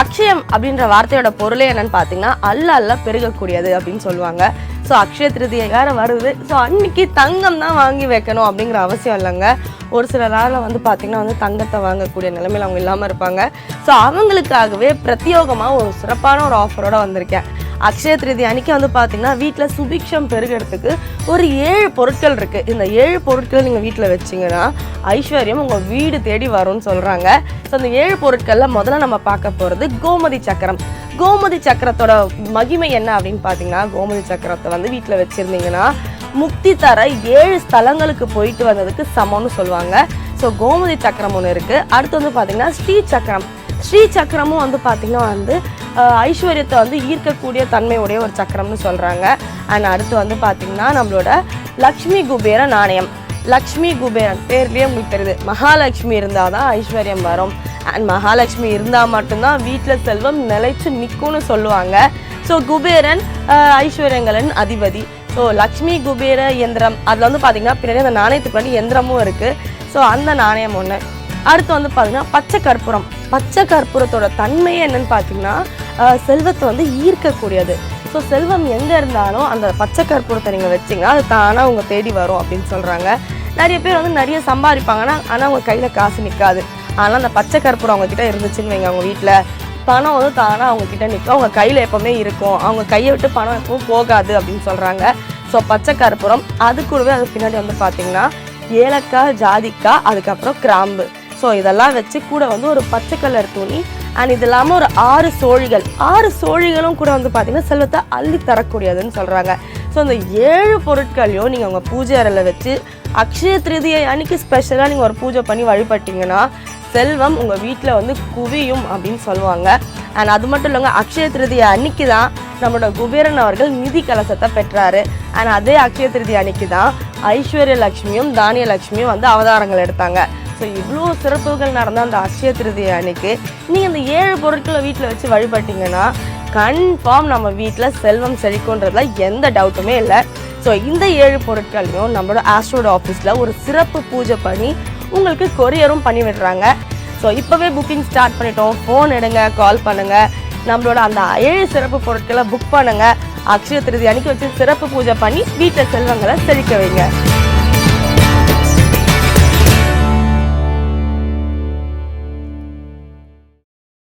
அக்ஷயம் அப்படின்ற வார்த்தையோட பொருளே என்னன்னு பார்த்தீங்கன்னா அல்ல அல்ல பெருகக்கூடியது அப்படின்னு சொல்லுவாங்க. ஸோ அக்ஷய திருதியை வேற வருது. ஸோ அன்னைக்கு தங்கம் தான் வாங்கி வைக்கணும் அப்படிங்கிற அவசியம் இல்லைங்க. ஒரு சில நாளில் வந்து பார்த்தீங்கன்னா வந்து தங்கத்தை வாங்கக்கூடிய நிலைமையில் அவங்க இல்லாமல் இருப்பாங்க. ஸோ அவங்களுக்காகவே பிரத்யோகமாக ஒரு சிறப்பான ஒரு ஆஃபரோட வந்திருக்கேன். அக்ஷய திருதி அன்னைக்கு வந்து பார்த்தீங்கன்னா வீட்டில் சுபிக்ஷம் பெருகிறதுக்கு ஒரு ஏழு பொருட்கள் இருக்குது இந்த ஏழு பொருட்கள் நீங்கள் வீட்டில் வச்சிங்கன்னா ஐஸ்வர்யம் உங்கள் வீடு தேடி வரும்னு சொல்கிறாங்க ஸோ அந்த ஏழு பொருட்களில் முதல்ல நம்ம பார்க்க போகிறது கோமதி சக்கரம். கோமதி சக்கரத்தோட மகிமை என்ன அப்படின்னு பார்த்தீங்கன்னா கோமதி சக்கரத்தை வந்து வீட்டில் வச்சுருந்தீங்கன்னா முக்தி தர ஏழு ஸ்தலங்களுக்கு போயிட்டு வந்ததுக்கு சமம்னு சொல்லுவாங்க. ஸோ கோமதி சக்கரம் ஒன்று இருக்குது அடுத்து வந்து பார்த்தீங்கன்னா ஸ்ரீ சக்கரம். ஸ்ரீ சக்கரமும் வந்து பார்த்திங்கன்னா வந்து ஐஸ்வர்யத்தை வந்து ஈர்க்கக்கூடிய தன்மையுடைய ஒரு சக்கரம்னு சொல்கிறாங்க அண்ட் அடுத்து வந்து பார்த்திங்கன்னா நம்மளோட லக்ஷ்மி குபேர நாணயம். லக்ஷ்மி குபேரன் பேர்லேயே உங்களுக்கு தெரியுது. மகாலட்சுமி இருந்தால் தான் ஐஸ்வர்யம் வரும். அண்ட் மகாலட்சுமி இருந்தால் மட்டும்தான் வீட்டில் செல்வம் நிலைச்சு நிற்கும்னு சொல்லுவாங்க. ஸோ குபேரன் ஐஸ்வர்யங்களின் அதிபதி. ஸோ லக்ஷ்மி குபேர எந்திரம். அதில் வந்து பார்த்திங்கன்னா பின்னாடி அந்த நாணயத்துக்கு வந்து எந்திரமும் இருக்குது ஸோ அந்த நாணயம் ஒன்று அடுத்து வந்து பார்த்திங்கன்னா பச்சை கற்பூரம். பச்சை கற்பூரத்தோட தன்மையே என்னன்னு பார்த்திங்கன்னா செல்வத்தை வந்து ஈர்க்கக்கூடியது. ஸோ செல்வம் எங்கே இருந்தாலும் அந்த பச்சை கற்பூரத்தை நீங்கள் வச்சிங்கன்னா அது தானாக அவங்க தேடி வரும் அப்படின்னு சொல்கிறாங்க நிறைய பேர் வந்து நிறைய சம்பாதிப்பாங்கன்னா ஆனால் அவங்க கையில் காசு நிற்காது ஆனால் அந்த பச்சை கற்பூரம் அவங்கக்கிட்ட இருந்துச்சுன்னு வைங்க அவங்க வீட்டில் பணம் வந்து தானாக அவங்கக்கிட்ட நிற்கும் அவங்க கையில் எப்போவுமே இருக்கும். அவங்க கையை விட்டு பணம் எப்பவும் போகாது அப்படின்னு சொல்கிறாங்க ஸோ பச்சை கற்பூரம் அது கூடவே அது பின்னாடி வந்து பார்த்தீங்கன்னா ஏலக்காய் ஜாதிக்காய் அதுக்கப்புறம் கிராம்பு. ஸோ இதெல்லாம் வச்சு கூட வந்து ஒரு பச்சை கலர் துணி அண்ட் இது இல்லாமல் ஒரு ஆறு சோழிகள். ஆறு சோழிகளும் கூட வந்து பார்த்தீங்கன்னா செல்வத்தை அள்ளி தரக்கூடியதுன்னு சொல்கிறாங்க ஸோ அந்த ஏழு பொருட்களையும் நீங்கள் உங்கள் பூஜை அறையில் வச்சு அக்ஷய திருதியை அன்னைக்கு ஸ்பெஷலாக நீங்கள் ஒரு பூஜை பண்ணி வழிபட்டீங்கன்னா செல்வம் உங்கள் வீட்டில் வந்து குவியும் அப்படின்னு சொல்லுவாங்க. அண்ட் அது மட்டும் இல்லைங்க அக்ஷய திருதியை அன்னைக்கு தான் நம்மளோட குபேரன் அவர்கள் நிதி கலசத்தை பெற்றாரு. அண்ட் அதே அக்ஷய திருதி அன்னைக்கு தான் ஐஸ்வர்ய லட்சுமியும் தானிய லட்சுமியும் வந்து அவதாரங்கள் எடுத்தாங்க. ஸோ இவ்வளோ சிறப்புகள் நடந்த அந்த அக்ஷய திருதியை அன்னைக்கு நீங்கள் இந்த ஏழு பொருட்களை வீட்டில் வச்சு வழிபட்டீங்கன்னா கன்ஃபார்ம் நம்ம வீட்டில் செல்வம் செழிக்கும்ன்றதுல எந்த டவுட்டுமே இல்லை. ஸோ இந்த ஏழு பொருட்களையும் நம்மளோட ஆஸ்ட்ரோட ஆஃபீஸில் ஒரு சிறப்பு பூஜை பண்ணி உங்களுக்கு கொரியரும் பண்ணி விடுறாங்க. ஸோ இப்போவே புக்கிங் ஸ்டார்ட் பண்ணிட்டோம். ஃபோன் எடுங்க கால் பண்ணுங்கள் நம்மளோட அந்த ஏழு சிறப்பு பொருட்களை புக் பண்ணுங்கள் அக்ஷய திருதி அன்னைக்கு வச்சு சிறப்பு பூஜை பண்ணி வீட்டில் செல்வங்களை செழிக்க வைங்க.